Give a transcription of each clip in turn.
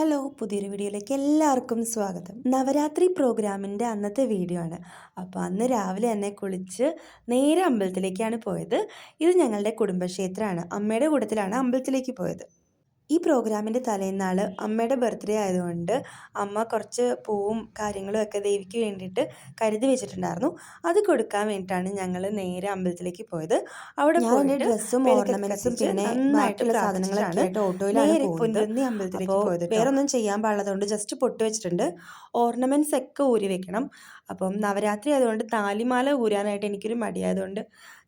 Hello പുതിയൊരു വീഡിയോയിലേക്ക് എല്ലാവർക്കും സ്വാഗതം. നവരാത്രി പ്രോഗ്രാമിന്റെ അന്നത്തെ വീഡിയോ ആണ്. അപ്പോൾ അന്ന് രാവിലെ എന്നെ കുളിച്ച് നേരെ അമ്പലത്തിലേക്കാണ് പോയത്. ഇത് ഞങ്ങളുടെ കുടുംബക്ഷേത്രമാണ്. അമ്മയുടെ കൂട്ടത്തിലാണ് അമ്പലത്തിലേക്ക് പോയത്. ഈ പ്രോഗ്രാമിന്റെ തലേന്നാൾ അമ്മയുടെ ബർത്ത്ഡേ ആയതുകൊണ്ട് അമ്മ കുറച്ച് പൂവും കാര്യങ്ങളും ഒക്കെ ദേവിക്ക് വേണ്ടിയിട്ട് കരുതി വെച്ചിട്ടുണ്ടായിരുന്നു. അത് കൊടുക്കാൻ വേണ്ടിയിട്ടാണ് ഞങ്ങൾ നേരെ അമ്പലത്തിലേക്ക് പോയത്. അവിടെ പോയിട്ട് ഡ്രസ്സും ഓർണമെന്റ്സും പിന്നെ ബാക്കിയുള്ള സാധനങ്ങളൊക്കെ ആയിട്ട് ഓട്ടോയിലാണ് പോകുന്നത്. അമ്പലത്തിലേക്ക് പോയത്. വേറൊന്നും ചെയ്യാൻ പാടുള്ളതുകൊണ്ട് ജസ്റ്റ് പൊട്ട് വെച്ചിട്ടുണ്ട്. ഓർണമെന്റ്സ് ഒക്കെ ഊരി വെക്കണം. അപ്പം നവരാത്രി ആയതുകൊണ്ട് താലിമാല ഊരാനായിട്ട് എനിക്കൊരു മടിയായതുകൊണ്ട്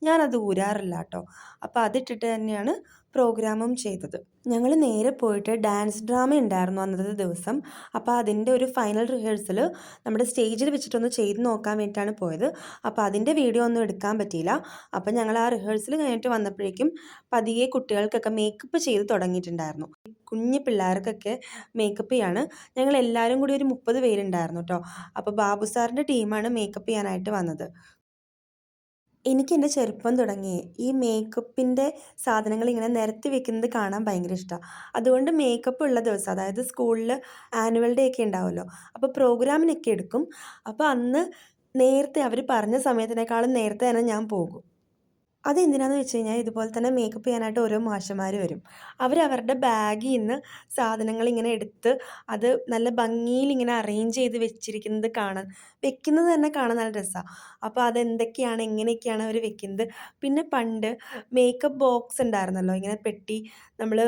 ഞാനത് ഊരാറില്ല കേട്ടോ. അപ്പോൾ അതിട്ടിട്ട് തന്നെയാണ് പ്രോഗ്രാമും ചെയ്തത്. ഞങ്ങൾ നേരെ പോയിട്ട് ഡാൻസ് ഡ്രാമ ഉണ്ടായിരുന്നു അന്നത്തെ ദിവസം. അപ്പോൾ അതിന്റെ ഒരു ഫൈനൽ റിഹേഴ്സൽ നമ്മുടെ സ്റ്റേജിൽ വെച്ചിട്ടൊന്ന് ചെയ്ത് നോക്കാൻ വേണ്ടിയിട്ടാണ് പോയത്. അപ്പോൾ അതിന്റെ വീഡിയോ ഒന്നും എടുക്കാൻ പറ്റിയില്ല. അപ്പോൾ ഞങ്ങൾ ആ റിഹേഴ്സൽ കഴിഞ്ഞിട്ട് വന്നപ്പോഴേക്കും പതിയെ കുട്ടികൾക്കൊക്കെ മേക്കപ്പ് ചെയ്ത് തുടങ്ങിയിട്ടുണ്ടായിരുന്നു. കുഞ്ഞു പിള്ളേർക്കൊക്കെ മേക്കപ്പ് ചെയ്യാണ്. ഞങ്ങൾ എല്ലാവരും കൂടി ഒരു മുപ്പത് പേരുണ്ടായിരുന്നു കേട്ടോ അപ്പോൾ ബാബു സാറിന്റെ ടീമാണ് മേക്കപ്പ് ചെയ്യാനായിട്ട് വന്നത്. എനിക്ക് എന്റെ ചെറുപ്പം തുടങ്ങി ഈ മേക്കപ്പിന്റെ സാധനങ്ങൾ ഇങ്ങനെ നിരത്തി വെക്കുന്നത് കാണാൻ ഭയങ്കര ഇഷ്ടമാണ് അതുകൊണ്ട് മേക്കപ്പ് ഉള്ള ദിവസം അതായത് സ്കൂളിൽ ആനുവൽ ഡേ ഒക്കെ ഉണ്ടാവുമല്ലോ അപ്പോൾ പ്രോഗ്രാമിനൊക്കെ എടുക്കും. അപ്പോൾ അന്ന് നേരത്തെ അവർ പറഞ്ഞ സമയത്തിനേക്കാളും നേരത്തെ തന്നെ ഞാൻ പോകും. അതെന്തിനാന്ന് വെച്ച് കഴിഞ്ഞാൽ ഇതുപോലെ തന്നെ മേക്കപ്പ് ചെയ്യാനായിട്ട് ഓരോ മാഷന്മാർ വരും. അവർ അവരുടെ ബാഗിൽ നിന്ന് സാധനങ്ങൾ ഇങ്ങനെ എടുത്ത് അത് നല്ല ഭംഗിയിൽ ഇങ്ങനെ അറേഞ്ച് ചെയ്ത് വെച്ചിരിക്കുന്നത് കാണാൻ വെക്കുന്നത് തന്നെ കാണാൻ നല്ല രസമാണ് അപ്പോൾ അതെന്തൊക്കെയാണ് എങ്ങനെയൊക്കെയാണ് അവർ വെക്കുന്നത്? പിന്നെ പണ്ട് മേക്കപ്പ് ബോക്സ് ഉണ്ടായിരുന്നല്ലോ ഇങ്ങനെ പെട്ടി നമ്മൾ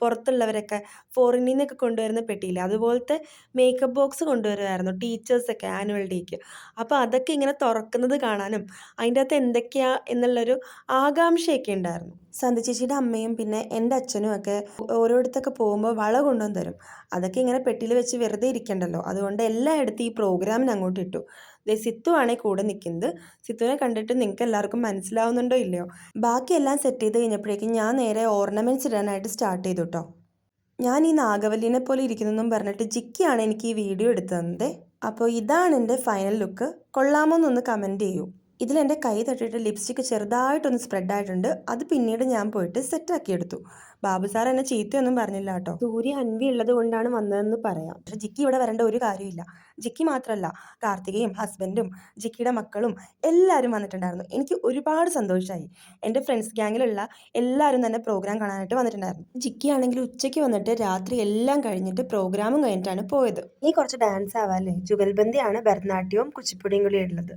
പുറത്തുള്ളവരൊക്കെ ഫോറിനിൽ നിന്നൊക്കെ കൊണ്ടുവരുന്ന പെട്ടിയില്ലേ അതുപോലത്തെ മേക്കപ്പ് ബോക്സ് കൊണ്ടുവരുമായിരുന്നു ടീച്ചേഴ്സൊക്കെ ആനുവൽ ഡേക്ക് അപ്പോൾ അതൊക്കെ ഇങ്ങനെ തുറക്കുന്നത് കാണാനും അതിന്റെ അകത്ത് എന്തൊക്കെയാണ് എന്നുള്ളൊരു ആകാംക്ഷയൊക്കെ ഉണ്ടായിരുന്നു. സന്ധ്യ ചേച്ചിയുടെ അമ്മയും പിന്നെ എന്റെ അച്ഛനും ഒക്കെ ഓരോടത്തൊക്കെ പോകുമ്പോൾ വള കൊണ്ടുവന്ന് തരും. അതൊക്കെ ഇങ്ങനെ പെട്ടിയിൽ വെച്ച് വെറുതെ ഇരിക്കണ്ടല്ലോ. അതുകൊണ്ട് എല്ലായിടത്തും ഈ പ്രോഗ്രാമിന് അങ്ങോട്ട് ഇട്ടു. സിത്തു ആണേ കൂടെ നിൽക്കുന്നത്. സിത്തുവിനെ കണ്ടിട്ട് നിങ്ങൾക്ക് എല്ലാവർക്കും മനസ്സിലാവുന്നുണ്ടോ ഇല്ലയോ? ബാക്കിയെല്ലാം സെറ്റ് ചെയ്ത് കഴിഞ്ഞപ്പോഴേക്കും ഞാൻ നേരെ ഓർണമെന്റ്സ് ഇടാനായിട്ട് സ്റ്റാർട്ട് ചെയ്തു കേട്ടോ ഞാൻ ഈ നാഗവല്ലിനെ പോലെ ഇരിക്കുന്നതെന്നും പറഞ്ഞിട്ട് ജിക്കിയാണ് എനിക്ക് ഈ വീഡിയോ എടുത്തു തന്നത് അപ്പോൾ ഇതാണ് എന്റെ ഫൈനൽ ലുക്ക് കൊള്ളാമോ എന്നൊന്ന് കമന്റ് ചെയ്യൂ. ഇതിലെന്റെ കൈ തട്ടിയിട്ട് ലിപ്സ്റ്റിക്ക് ചെറുതായിട്ടൊന്ന് സ്പ്രെഡ് ആയിട്ടുണ്ട് അത് പിന്നീട് ഞാൻ പോയിട്ട് സെറ്റാക്കി എടുത്തു ബാബു സാർ എന്നെ ചീത്തയൊന്നും പറഞ്ഞില്ല കേട്ടോ. സൂര്യ അൻവി ഉള്ളത് കൊണ്ടാണ് വന്നതെന്ന് പറയാം. പക്ഷെ ജിക്കി ഇവിടെ വരേണ്ട ഒരു കാര്യമില്ല. ജിക്കി മാത്രമല്ല കാർത്തികയും ഹസ്ബൻഡും ജിക്കിയുടെ മക്കളും എല്ലാവരും വന്നിട്ടുണ്ടായിരുന്നു. എനിക്ക് ഒരുപാട് സന്തോഷമായി എന്റെ ഫ്രണ്ട്സ് ഗ്യാങ്ങിലുള്ള എല്ലാവരും തന്നെ പ്രോഗ്രാം കാണാനായിട്ട് വന്നിട്ടുണ്ടായിരുന്നു. ജിക്കി ആണെങ്കിൽ ഉച്ചയ്ക്ക് വന്നിട്ട് രാത്രി എല്ലാം കഴിഞ്ഞിട്ട് പ്രോഗ്രാമും കഴിഞ്ഞിട്ടാണ് പോയത്. ഈ കുറച്ച് ഡാൻസ് ആവാല്ലേ ജുഗൽബന്ദിയാണ് ഭരതനാട്യവും കുച്ചിപ്പുടിയും കൂടി ഉള്ളത്.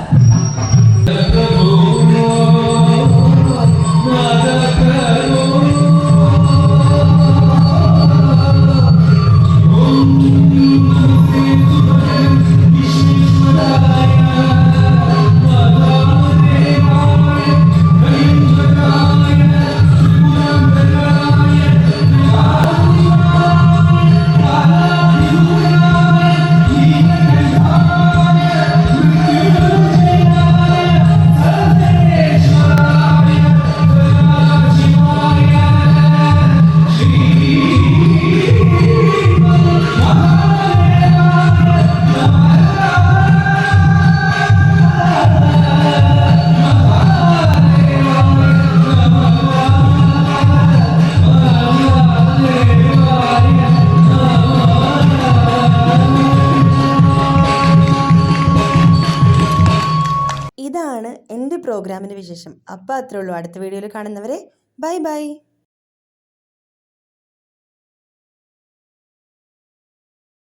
പ്രോഗ്രാമിന്റെ വിശേഷം. അപ്പോൾ അത്രേ ഉള്ളൂ. അടുത്ത വീഡിയോയിൽ കാണുന്നവരെ ബൈ ബൈ.